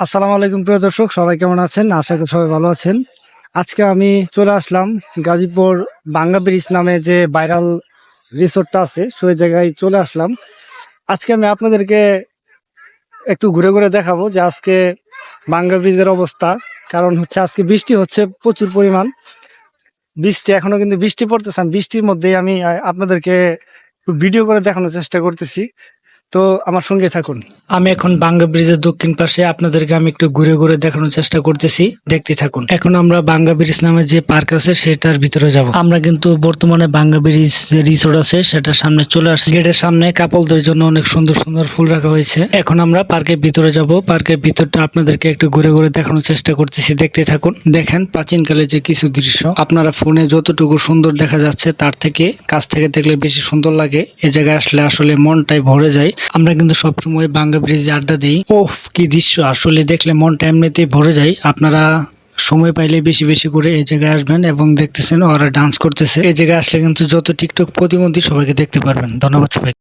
আসসালামু আলাইকুম, প্রিয় দর্শক, সবাই কেমন আছেন? আশা করি সবাই ভালো আছেন। আজকে আমি চলে আসলাম গাজীপুর বাঙ্গা ব্রিজ নামে যে ভাইরাল রিসোর্টটা আছে, সেই জায়গায় চলে আসলাম। আজকে আমি আপনাদেরকে একটু ঘুরে ঘুরে দেখাবো যে আজকে বাঙ্গা ব্রিজের অবস্থা। কারণ হচ্ছে আজকে বৃষ্টি হচ্ছে প্রচুর পরিমাণ। বৃষ্টি এখনও কিন্তু বৃষ্টি পড়তেছে বৃষ্টির মধ্যেই আমি আপনাদেরকে ভিডিও করে দেখানোর চেষ্টা করতেছি। তো আমার সঙ্গে থাকুন। আমি এখন বাঙ্গা ব্রিজের দক্ষিণ পাশে আপনাদেরকে আমি একটু ঘুরে ঘুরে দেখানোর চেষ্টা করতেছি। দেখতে থাকুন। এখন আমরা বাঙ্গা ব্রিজ নামে যে পার্ক আছে সেটার ভিতরে যাব। আমরা কিন্তু বর্তমানে বাঙ্গা ব্রিজ যে রিসোর্ট আছে সেটার সামনে চলে আসছি। গেটের সামনে কাপলদের জন্য অনেক সুন্দর সুন্দর ফুল রাখা হয়েছে। এখন আমরা পার্কের ভিতরে যাব। পার্কের ভিতরটা আপনাদেরকে একটু ঘুরে ঘুরে দেখানোর চেষ্টা করতেছি। দেখতে থাকুন। দেখেন প্রাচীনকালে যে কিছু দৃশ্য। আপনারা ফোনে যতটুকু সুন্দর দেখা যাচ্ছে তার থেকে কাছ থেকে দেখলে বেশি সুন্দর লাগে। এ জায়গায় আসলে আসলে মনটাই ভরে যায়। আমরা কিন্তু সবসময় বাংলা ব্রিজে আড্ডা দিই। ওফ, কি দৃশ্য! আসলে দেখলে মনটা এমনিতেই ভরে যায়। আপনারা সময় পাইলে বেশি বেশি করে এই জায়গায় আসবেন এবং দেখতেছেন ওরা ডান্স করতেছে। এই জায়গায় আসলে কিন্তু যত টিকটক প্রতিবন্ধী সবাইকে দেখতে পারবেন। ধন্যবাদ সবাই